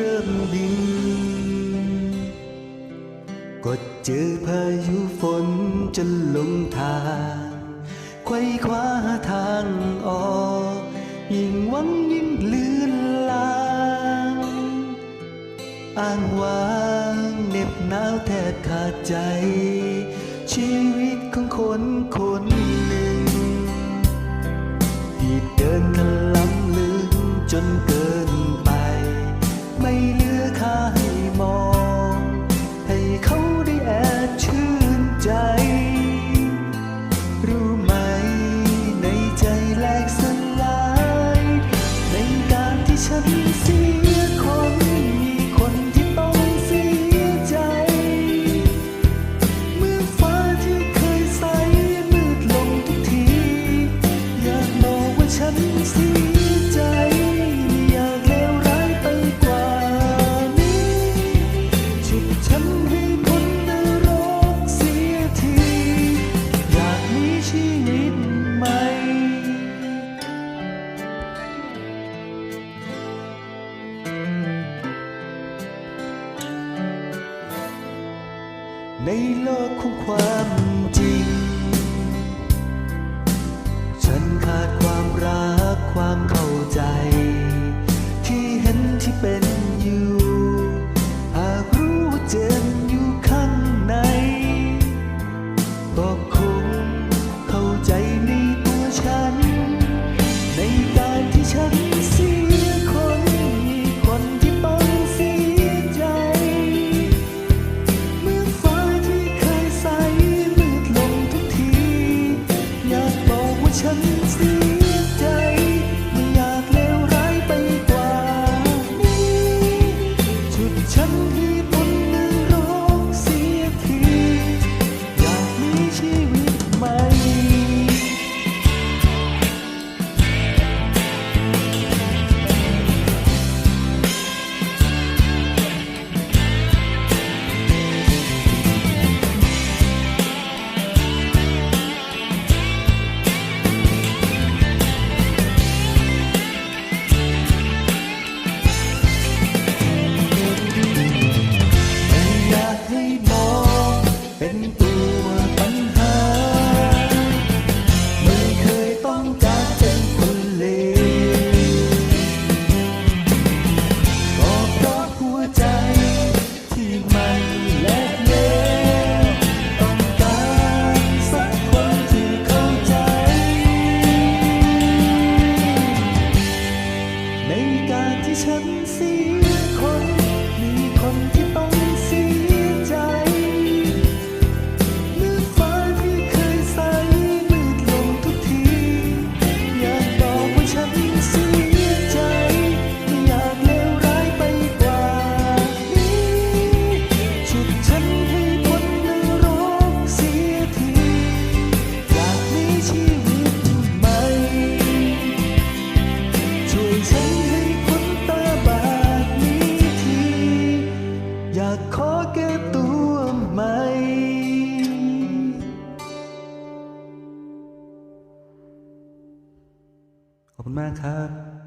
เริ่มบินกดเจอพายุฝนจนลงทางคขวยคว้าทางออก ยิ่งหวังยิ่งลื่นลางอ้างว้างเน็บหนาวแทบขาดใจ ชีวิตของคนคนหนึ่ง ที่เดินทะลังลึงจนเกิด ฉันเสียใจไม่อยากเลวร้ายไปกว่านี้ฉุดฉันให้พ้นนรกเสียที อยากมีชีวิตใหม่ ในโลกของความจริง ฉันขาดความ แก้ตัวใหม่ขอบคุณมากครับ